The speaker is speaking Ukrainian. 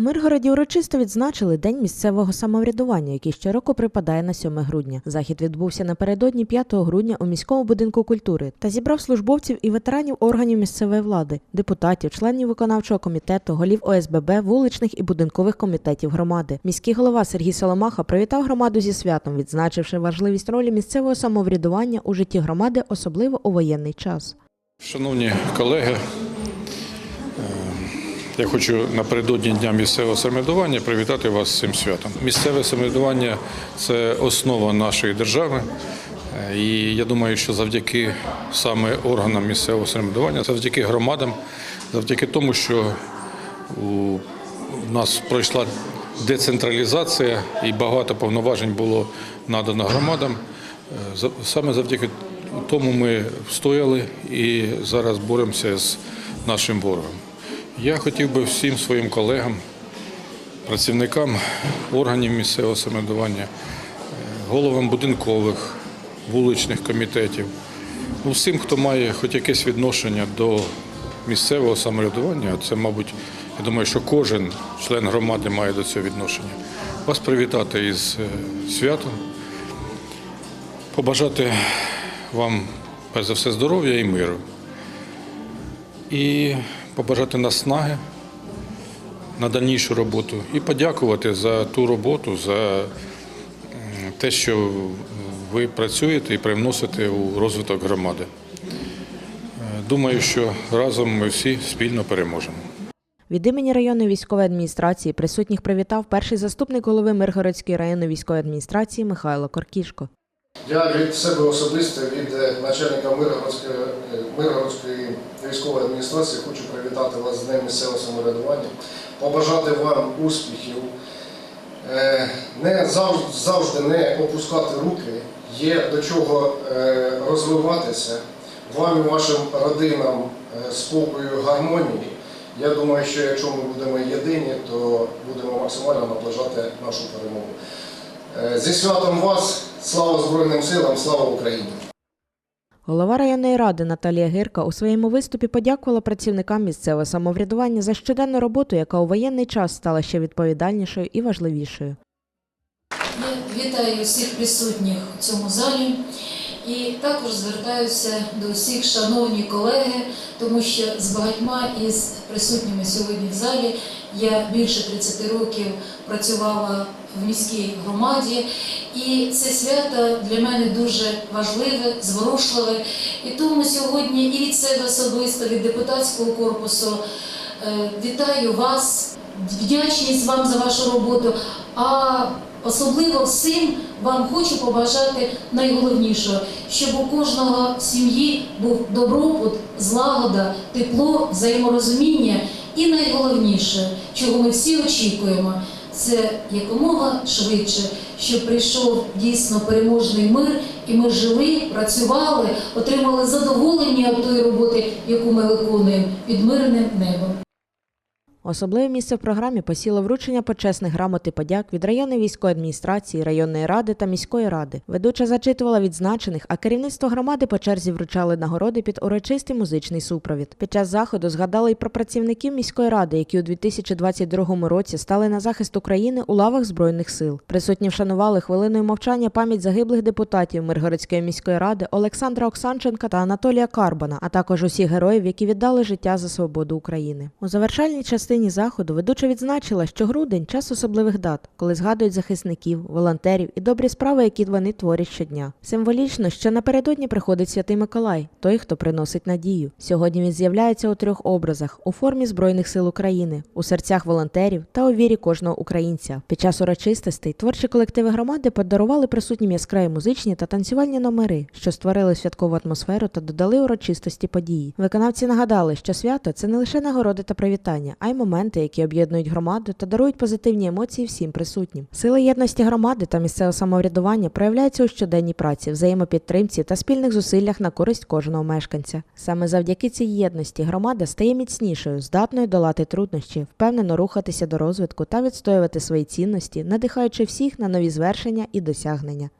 Миргороді урочисто відзначили День місцевого самоврядування, який щороку припадає на 7 грудня. Захід відбувся напередодні 5 грудня у міському будинку культури та зібрав службовців і ветеранів органів місцевої влади, депутатів, членів виконавчого комітету, голів ОСББ, вуличних і будинкових комітетів громади. Міський голова Сергій Соломаха привітав громаду зі святом, відзначивши важливість ролі місцевого самоврядування у житті громади, особливо у воєнний час. Шановні колеги, я хочу напередодні Дня місцевого самоврядування привітати вас з цим святом. Місцеве самоврядування це основа нашої держави. І я думаю, що завдяки саме органам місцевого самоврядування, завдяки громадам, завдяки тому, що у нас пройшла децентралізація і багато повноважень було надано громадам. Саме завдяки тому ми встояли і зараз боремося з нашим ворогом. Я хотів би всім своїм колегам, працівникам органів місцевого самоврядування, головам будинкових, вуличних комітетів, ну, всім, хто має хоч якесь відношення до місцевого самоврядування, це, мабуть, я думаю, що кожен член громади має до цього відношення. Вас привітати із е, святом, побажати вам, перш за все, здоров'я і миру. І побажати наснаги на дальнішу роботу і подякувати за ту роботу, за те, що ви працюєте і привносите у розвиток громади. Е, Думаю, що разом ми всі спільно переможемо. Від імені районної військової адміністрації присутніх привітав перший заступник голови Миргородської районної військової адміністрації Михайло Коркішко. Я від себе особисто, від е, начальника Миргородської, е, Миргородської військової адміністрації хочу привітати вас з Днем місцевого самоврядування, побажати вам успіхів, е, не завжди, не опускати руки, є до чого е, розвиватися, вам і вашим родинам е, спокою, гармонії. Я думаю, що якщо ми будемо єдині, то будемо максимально наближати нашу перемогу. Зі святом вас, слава Збройним силам, слава Україні! Голова районної ради Наталія Гирка у своєму виступі подякувала працівникам місцевого самоврядування за щоденну роботу, яка у воєнний час стала ще відповідальнішою і важливішою. Вітаю всіх присутніх у цьому залі і також звертаюся до всіх шановні колеги, тому що з багатьма із присутніми сьогодні в залі я більше 30 років працювала в міській громаді, і це свято для мене дуже важливе, зворушливе. І тому сьогодні і від себе особисто, від депутатського корпусу е, вітаю вас, вдячність вам за вашу роботу. А особливо всім вам хочу побажати найголовнішого, щоб у кожного в сім'ї був добробут, злагода, тепло, взаєморозуміння. І найголовніше, чого ми всі очікуємо, це якомога швидше, щоб прийшов дійсно переможний мир, і ми жили, працювали, отримали задоволення від тої роботи, яку ми виконуємо під мирним небом. Особливе місце в програмі посіло вручення почесних грамот і подяк від районної військової адміністрації, районної ради та міської ради. Ведуча зачитувала відзначених, а керівництво громади по черзі вручали нагороди під урочистий музичний супровід. Під час заходу згадали й про працівників міської ради, які у 2022 році стали на захист України у лавах збройних сил. Присутні вшанували хвилиною мовчання пам'ять загиблих депутатів Миргородської міської ради Олександра Оксанченка та Анатолія Карбана, а також усіх героїв, які віддали життя за свободу України. У завершальній частині заходу ведуча відзначила, що грудень час особливих дат, коли згадують захисників, волонтерів і добрі справи, які вони творять щодня. Символічно, що напередодні приходить святий Миколай, той, хто приносить надію. Сьогодні він з'являється у трьох образах: у формі збройних сил України, у серцях волонтерів та у вірі кожного українця. Під час урочистостей творчі колективи громади подарували присутнім яскраві музичні та танцювальні номери, що створили святкову атмосферу та додали урочистості події. Виконавці нагадали, що свято це не лише нагороди та привітання, а й моменти, які об'єднують громаду та дарують позитивні емоції всім присутнім. Сила єдності громади та місцевого самоврядування проявляється у щоденній праці, взаємопідтримці та спільних зусиллях на користь кожного мешканця. Саме завдяки цій єдності громада стає міцнішою, здатною долати труднощі, впевнено рухатися до розвитку та відстоювати свої цінності, надихаючи всіх на нові звершення і досягнення.